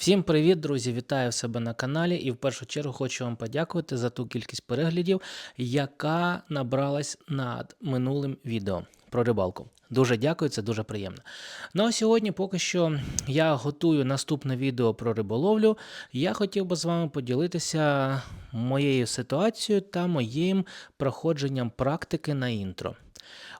Всім привіт, друзі! Вітаю себе на каналі і в першу чергу хочу вам подякувати за ту кількість переглядів, яка набралась над минулим відео про рибалку. Дуже дякую, це дуже приємно. Ну а сьогодні, поки що я готую наступне відео про риболовлю. Я хотів би з вами поділитися моєю ситуацією та моїм проходженням практики на інтро.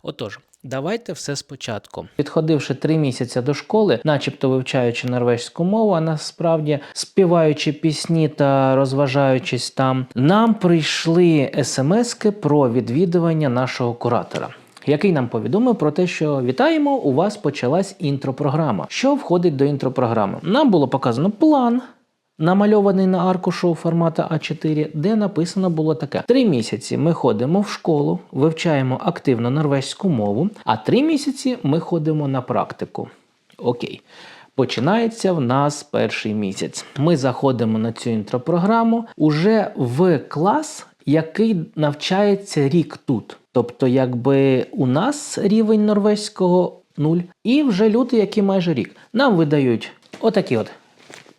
Отож, давайте все спочатку. Підходивши три місяці до школи, начебто вивчаючи норвезьку мову, а насправді співаючи пісні та розважаючись там, нам прийшли смски про відвідування нашого куратора. Який нам повідомив про те, що вітаємо, у вас почалась інтропрограма. Що входить до інтропрограми? Нам було показано план, намальований на аркушу формата А4, де написано було таке: три місяці ми ходимо в школу, вивчаємо активно норвезьку мову, а три місяці ми ходимо на практику. Окей. Починається в нас перший місяць. Ми заходимо на цю інтропрограму уже в клас, який навчається рік тут. Тобто, якби у нас рівень норвезького нуль, і вже люди, які майже рік. Нам видають отакі от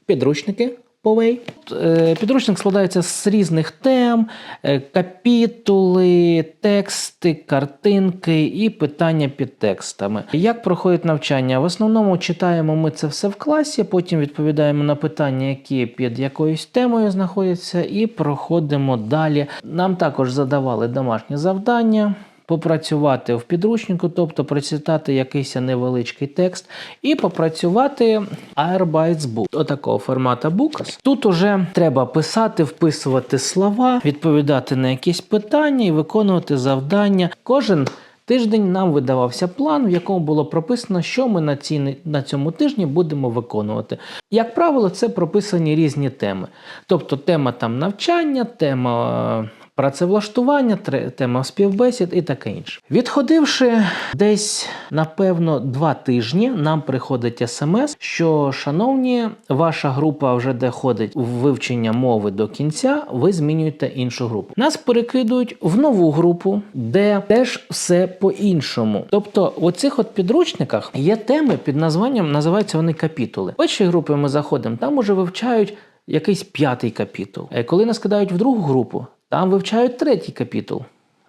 підручники. Повей. Е, Підручник складається з різних тем, е, капітули, тексти, картинки і питання під текстами. Як проходить навчання? В основному читаємо ми це все в класі, потім відповідаємо на питання, які під якоюсь темою знаходяться, і проходимо далі. Нам також задавали домашні завдання попрацювати в підручнику, тобто прочитати якийсь невеличкий текст, і попрацювати Airbytes отакого формату Books. Тут уже треба писати, вписувати слова, відповідати на якісь питання і виконувати завдання. Кожен Тиждень нам видавався план, в якому було прописано, що ми на ці, на цьому тижні будемо виконувати. Як правило, це прописані різні теми. Тобто тема там навчання, тема працевлаштування, тема співбесід і таке інше. Відходивши десь, напевно, два тижні, нам приходить смс, що, шановні, ваша група вже де ходить в вивчення мови до кінця, ви змінюєте іншу групу. Нас перекидують в нову групу, де теж все по-іншому. Тобто, в оцих от підручниках є теми під названням, називаються вони капітули. В першій групі ми заходимо, там уже вивчають. Якийсь п'ятий капітул. Коли нас кидають в другу групу, там вивчають третій капітул,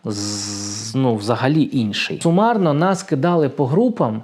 з, ну, взагалі інший. Сумарно нас кидали по групам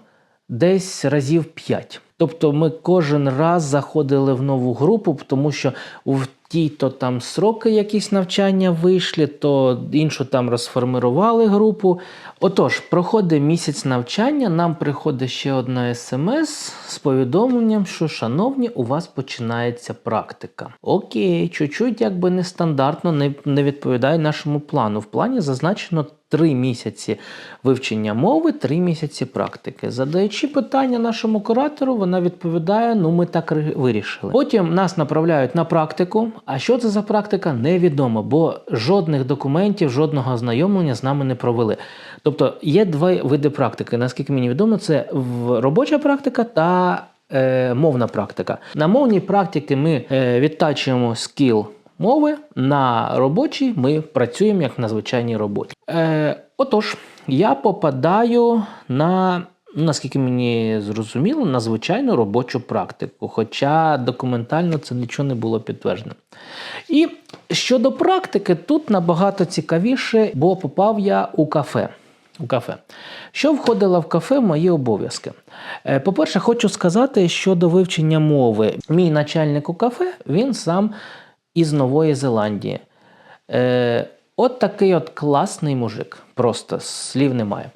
десь разів 5. Тобто ми кожен раз заходили в нову групу, тому що в тій то там сроки якісь навчання вийшли, то іншу там розформирували групу. Отож, проходить місяць навчання, нам приходить ще одна смс з повідомленням, що, шановні, у вас починається практика. Окей, чуть-чуть якби нестандартно не, не відповідає нашому плану. В плані зазначено. Три місяці вивчення мови, три місяці практики. Задаючи питання нашому куратору, вона відповідає: ну ми так вирішили. Потім нас направляють на практику. А що це за практика, невідомо, бо жодних документів, жодного ознайомлення з нами не провели. Тобто є два види практики. Наскільки мені відомо, це робоча практика та е, мовна практика. На мовній практиці ми е, відтачуємо скіл мови, на робочій ми працюємо як на звичайній роботі. Е, Отож, я попадаю на наскільки мені зрозуміло, на звичайну робочу практику, хоча документально це нічого не було підтверджено. І щодо практики, тут набагато цікавіше, бо попав я у кафе. У кафе. Що входило в кафе мої обов'язки? Е, по-перше, хочу сказати щодо вивчення мови. Мій начальник у кафе, він сам із Нової Зеландії. Е, От такий от класний мужик. Просто слів немає.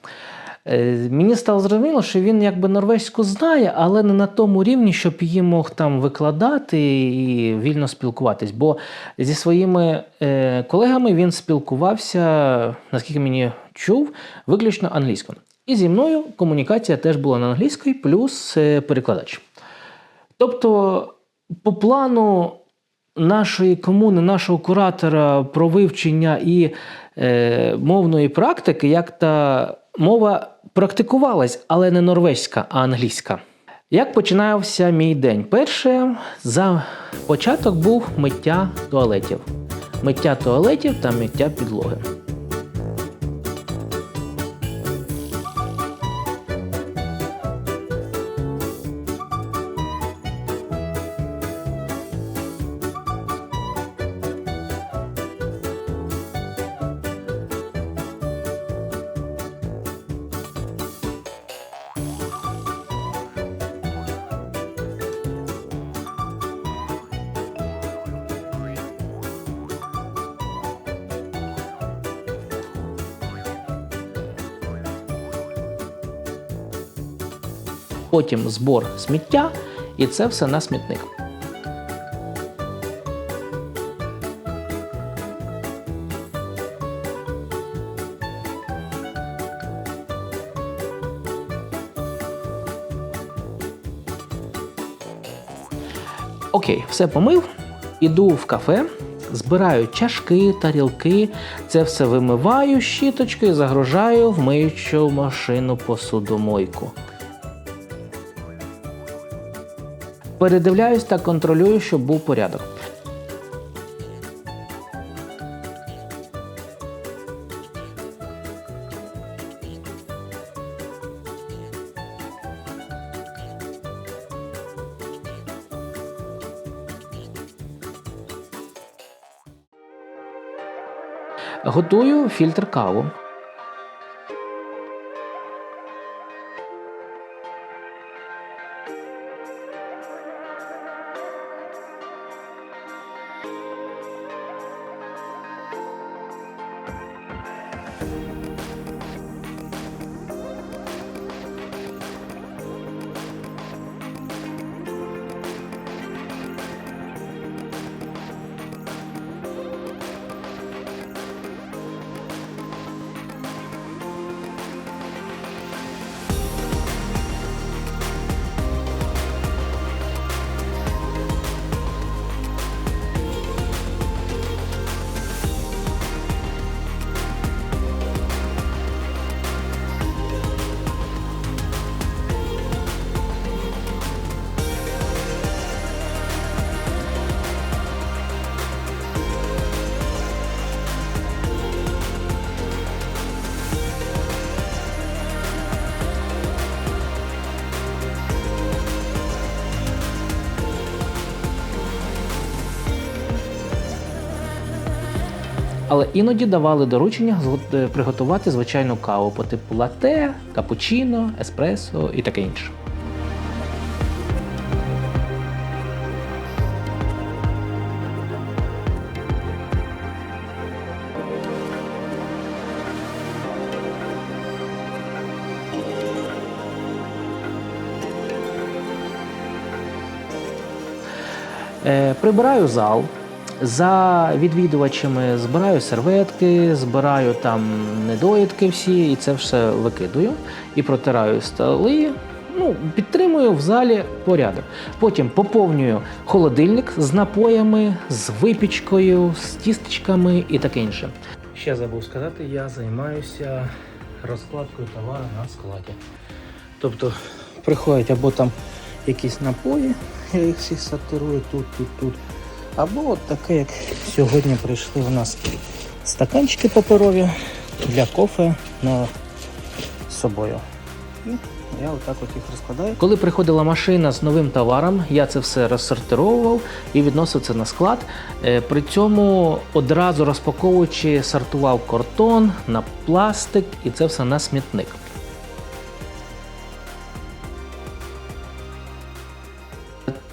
Е, мені стало зрозуміло, що він якби норвезьку знає, але не на тому рівні, щоб її мог там викладати і вільно спілкуватись. Бо зі своїми е, колегами він спілкувався, наскільки мені чув, виключно англійською. І зі мною комунікація теж була на англійській, плюс е, перекладач. Тобто, по плану нашої комуни, нашого куратора про вивчення і е, мовної практики, як та мова практикувалась, але не норвезька, а англійська. Як починався мій день? Перше, за початок був миття туалетів. Миття туалетів та миття підлоги. Потім збор сміття, і це все на смітник. Окей, все помив. Іду в кафе, збираю чашки, тарілки, це все вимиваю щіточкою, загружаю в миючу машину посудомойку. Передивляюсь та контролюю, щоб був порядок. Готую фільтр каву. Але іноді давали доручення е, приготувати звичайну каву по типу лате, капучино, еспресо і таке інше. Е, прибираю зал. За відвідувачами збираю серветки, збираю там недоїдки всі, і це все викидую і протираю столи. Ну, підтримую в залі порядок. Потім поповнюю холодильник з напоями, з випічкою, з тістечками і таке інше. Ще забув сказати, я займаюся розкладкою товару на складі. Тобто приходять або там якісь напої, я їх всі сортирую тут, тут, тут. Або от таке, як сьогодні прийшли у нас стаканчики паперові для кофе на собою. І я отак от їх розкладаю. Коли приходила машина з новим товаром, я це все розсортировував і відносив це на склад. Е, При цьому одразу розпаковуючи, сортував картон на пластик і це все на смітник.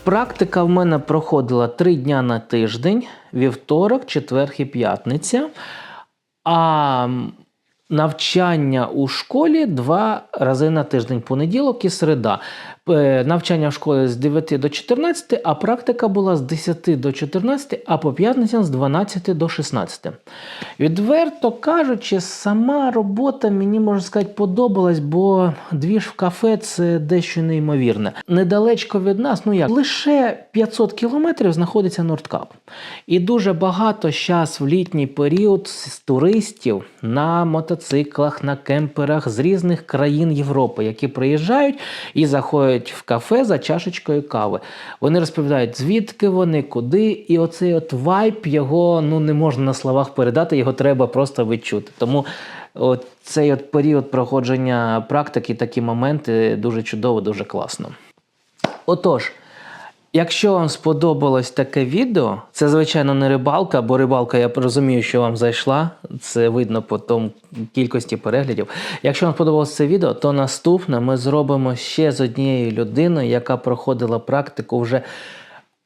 Практика в мене проходила три дня на тиждень: вівторок, четвер і п'ятниця. А навчання у школі два рази на тиждень, понеділок і середа. Е, Навчання в школі з 9 до 14, а практика була з 10 до 14, а по п'ятницям з 12 до 16. Відверто кажучи, сама робота мені можна сказати подобалась, бо двіж в кафе це дещо неймовірне. Недалечко від нас, ну як лише 500 кілометрів знаходиться Нордкап. І дуже багато зараз в літній період з туристів на мотоциклах, на кемперах з різних країн Європи, які приїжджають і заходять в кафе за чашечкою кави. Вони розповідають, звідки вони, куди, і оцей от вайб його ну не можна на словах передати, його треба просто відчути. Тому от цей от період проходження практики, такі моменти дуже чудово, дуже класно. Отож, якщо вам сподобалось таке відео, це звичайно не рибалка, бо рибалка, я розумію, що вам зайшла. Це видно по тому кількості переглядів. Якщо вам сподобалося це відео, то наступне ми зробимо ще з однією людиною, яка проходила практику вже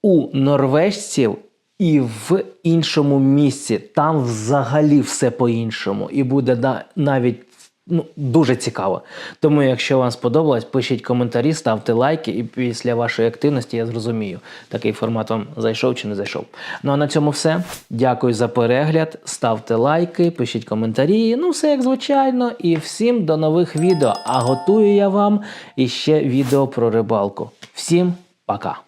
у норвежців. І в іншому місці там взагалі все по-іншому. І буде навіть ну, дуже цікаво. Тому, якщо вам сподобалось, пишіть коментарі, ставте лайки, і після вашої активності я зрозумію, такий формат вам зайшов чи не зайшов. Ну а на цьому все. Дякую за перегляд. Ставте лайки, пишіть коментарі. Ну, все як звичайно. І всім до нових відео. А готую я вам іще відео про рибалку. Всім пока!